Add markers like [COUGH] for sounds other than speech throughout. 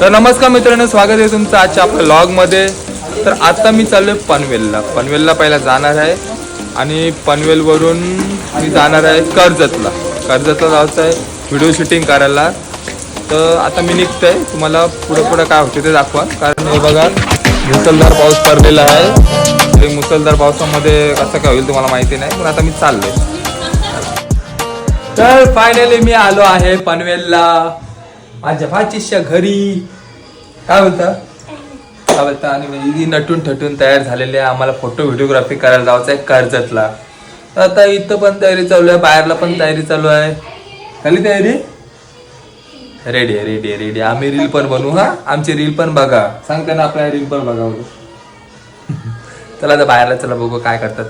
तर नमस्कार मित्रांनो स्वागत आहे तुमचं आजच्या आपल्या लॉगमध्ये तर आता मी चाललोय पनवेलला. पनवेलला पहिला जाणार आहे आणि पनवेलवरून मी जाणार आहे कर्जतला. कर्जतला जायचं आहे व्हिडिओ शूटिंग करायला. तर आता मी निघतोय. तुम्हाला पुढं पुढं काय होते ते दाखवा. कारण हे बघा मुसळधार पाऊस पडलेला आहे. ते मुसळधार पावसामध्ये कसं काय होईल तुम्हाला माहिती नाही पण आता मी चाललोय. तर फायनली मी आलो आहे पनवेलला. माझ्या भाचीच्या घरी. काय बोलता काय बोलता आणि मी नटून ठटून तयार झालेले आहे आम्हाला फोटो व्हिडिओग्राफी करायला जायचं आहे कर्जतला. तर आता इथं पण तयारी चालू आहे बाहेरला पण तयारी चालू आहे. झाली तयारी? रेडी आहे रेडी आहे रेडी आम्ही रील पण बनवू हा? आमची रील पण बघा. सांगताना आपल्या रील पण बघा. [LAUGHS] चला आता बाहेरला चला बघू काय करतात.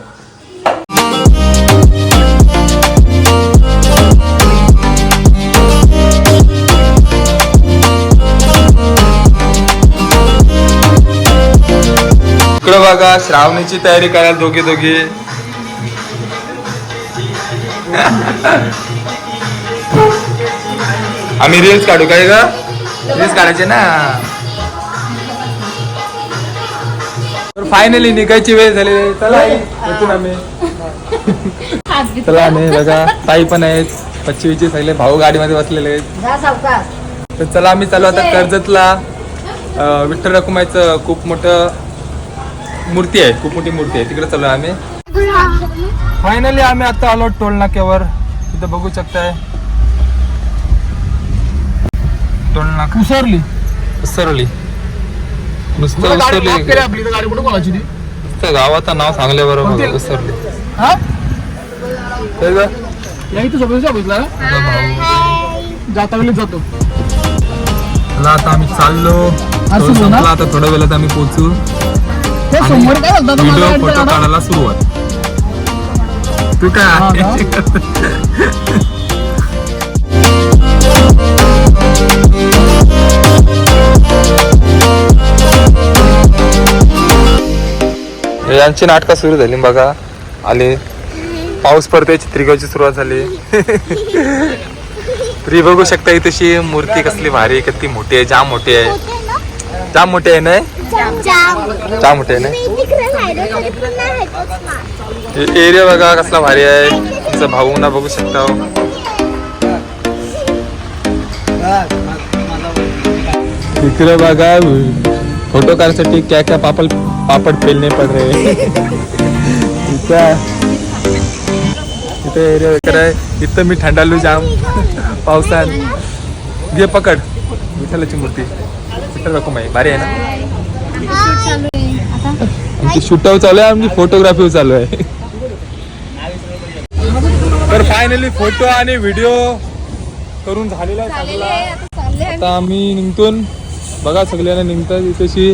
इकडं बघा श्रावणीची तयारी करायला दोघे दोघे. आम्ही रील्स काढू काय ग? रील्स काढायचे ना. तर फायनली निघायची वेळ झाली. चला आम्ही. चला नाही बघा. ताई पण आहेत. पच्चीवीचे सगळे भाऊ गाडीमध्ये बसलेले आहेत. तर चला आम्ही चालू आता कर्जतला. विठ्ठल रखुमाईचं खूप मोठं मूर्ती आहे खूप मोठी मूर्ती आहे. तिकडे चालू आहे आम्ही. फायनली आम्ही आता आलो टोल नाक्यावर इथं बघू शकताय. टोल नाका उसरली. उसरली. नुसतं उसरली आपली गाडी कुठं बोलायची ती? नुसतं गावाचं नाव सांगल्या बरोबर उसरली. या इथं जाता वेळेस जातो. आता आम्ही चाललो. आता थोड्या वेळात आम्ही पोहोचू. सोमवारी काय बोलतात व्हिडिओ फोटो काढायला सुरुवात. तू हा काय यांची नाटकं सुरू झाली बघा. आले. पाऊस पडतोय चित्रिकाची सुरुवात झाली. तरी बघू शकता ही तशी मूर्ती कसली भारी आहे किती मोठी आहे जाम मोठी आहे. जाम मोठी आहे ना जाम मोठी आहे ना एरिया बघा कसला भारी आहे. तुमचा भाऊ ना बघू शकता हो. इकडे बघा फोटो काढण्यासाठी क्या क्या पापड पापड पेलणे पड रहे इथं इथं एरिया वगैरे आहे. इथं मी थंडालू जाम. पावसात घे पकड. विठ्ठलाची मूर्ती. विठ्ठल रखुमाई भारी आहे ना? आमची शूटाव चालू आहे आमची फोटोग्राफी चालू आहे. तर फायनली फोटो आणि व्हिडिओ करून झालेला आहे चांगला. आता आम्ही निघतून बघा सगळ्यांना निघतात इथेशी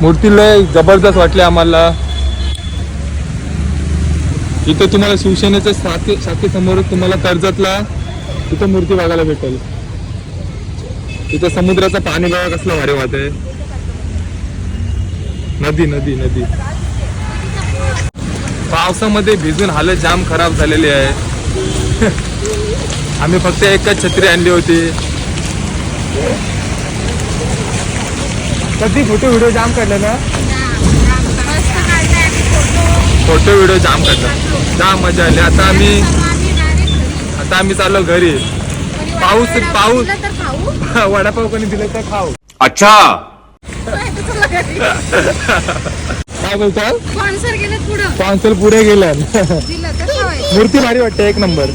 मूर्ती लय जबरदस्त वाटली आम्हाला. इथं तुम्हाला शिवसेनेच्या शाखे शाखेसमोर तुम्हाला कर्जतला इथं मूर्ती बघायला भेटेल. इथं समुद्राचं पाणी बघा कसलं भारी वाहत आहे नदी नदी नदी. पावसामध्ये भिजून हालत जाम खराब झालेली आहे. [LAUGHS] आम्ही फक्त एकच छत्री आणली होती. कधी फोटो व्हिडिओ जाम काढले ना? फोटो व्हिडिओ जाम काढला. जाम मजा आली. आता आम्ही आता आम्ही चाललो घरी. पाऊस पाऊस [LAUGHS] वडापाव कोणी दिलं तर खाऊ. अच्छा! काय बोलतो? स्पॉन्सर गेले पुढं. गेल्या दिलं तर खावायचं. मूर्ती भारी वाटते एक नंबर.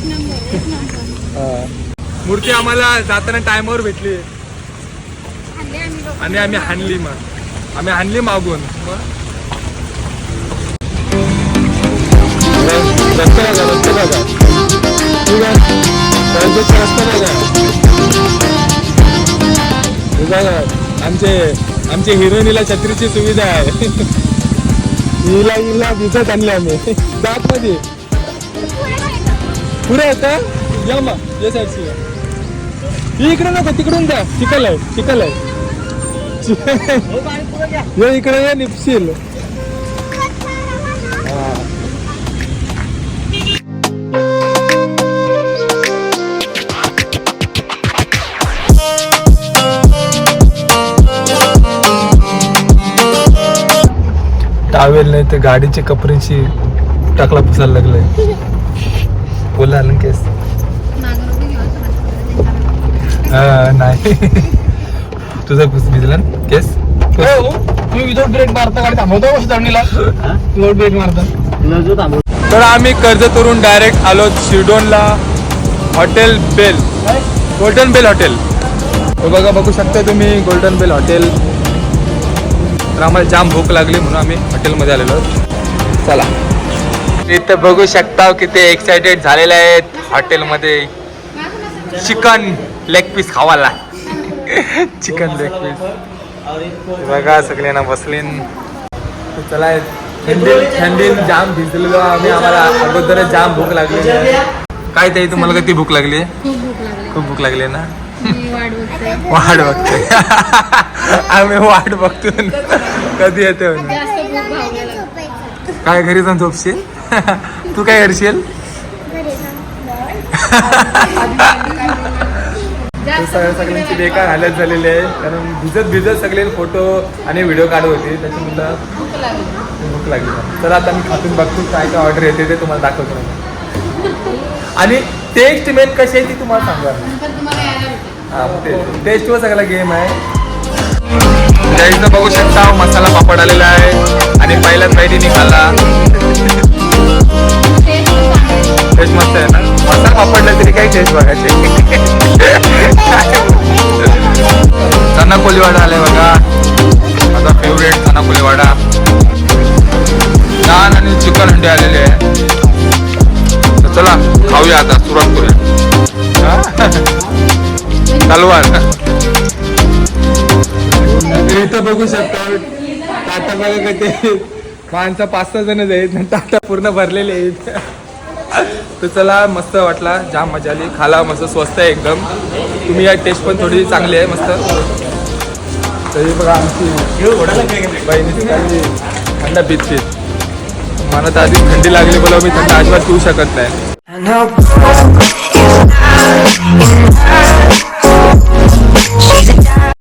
मूर्ती आम्हाला जाताना टायमावर भेटली. हल्ली आम्ही लोकं आणि आम्ही हाणली मग. आम्ही हाणली मागून. मग रस्ता बघा रस्ता बघा ठीक आहे कर्जतचा रस्ता बघा. हे बघा आमचे आमचे हिरोईनीला छत्रीची सुविधा आहे. हिला हिला भिजत आणली आम्ही. जात मध्ये पुढे का? या मग या साईडची ही इकडे नको तिकडून जा. चिकल आहे चिकल आहे. ये इकडे ये निपशील. टावेल नाही तर गाडीची कपड्याची टाकला पुसायला लागलाय. बोला ना केस. हा, नाही. तुझा पुस भिजला ना? केस? हो, तुम्ही विदाउट ब्रेक मारता गाडी थांबवतो कशी चढणीला विदाउट ब्रेक मारता. तर आम्ही कर्जतवरून डायरेक्ट आलो शिरडोनला. Hotel bell. Golden bell hotel. हे बघा बघू शकता तुम्ही गोल्डन बेल हॉटेल. तर आम्हाला जाम भूक लागली म्हणून आम्ही हॉटेलमध्ये आलेलो. चला. इथं बघू शकता किती एक्साइटेड झालेले आहेत हॉटेलमध्ये. चिकन लेग पीस खावाला चिकन लेग पीस बघा सगळ्यांना बसलीन. तर चला थंडी थंडीन जाम भिजलेलो आम्ही आम्हाला अगोदरच जाम भूक लागली काय ताई तुम्हाला कधी भूक लागली. खूप भूक लागली ना? वाट बघते बघतोय. आम्ही वाट बघतोय. कधी येते काय घरी जाऊन झोपशील? तू काय करशील? सगळ्यांची बेकार हालत झालेली आहे. कारण भिजत भिजत सगळे फोटो आणि व्हिडिओ काढत होते. त्याच्यामुळे भूक लागली. भूक लागली. तर आता मी खातून बघतो काय काय ऑर्डर येते ते तुम्हाला दाखवतो. आणि टेस्ट मेन कशी आहे ती तुम्हाला सांगा. हा टेस्टवर सगळा गेम आहे. इथं बघू शकता मसाला पापड आलेला आहे आणि पहिल्याच माहिती निघाला. टेस्ट. टेस्ट मस्त आहे ना? मसाला पापडला तरी काही टेस्ट बघायचे? [LAUGHS] चना कोलीवाडा आलाय बघा. इथं बघू शकता. टाटा बघा कधी माणसं पाच सहा जण आहेत टाटा पूर्ण भरलेले आहेत. तर चला मस्त वाटला. जाम मजा आली. खाला मस्त स्वस्त आहे एकदम. तुम्ही या टेस्ट पण थोडी चांगली आहे मस्त. तरी बघा आमची बहिणीची थंड पीत मला तर आधी थंडी लागली बोला मी थंड अजिबात पिऊ शकत नाही.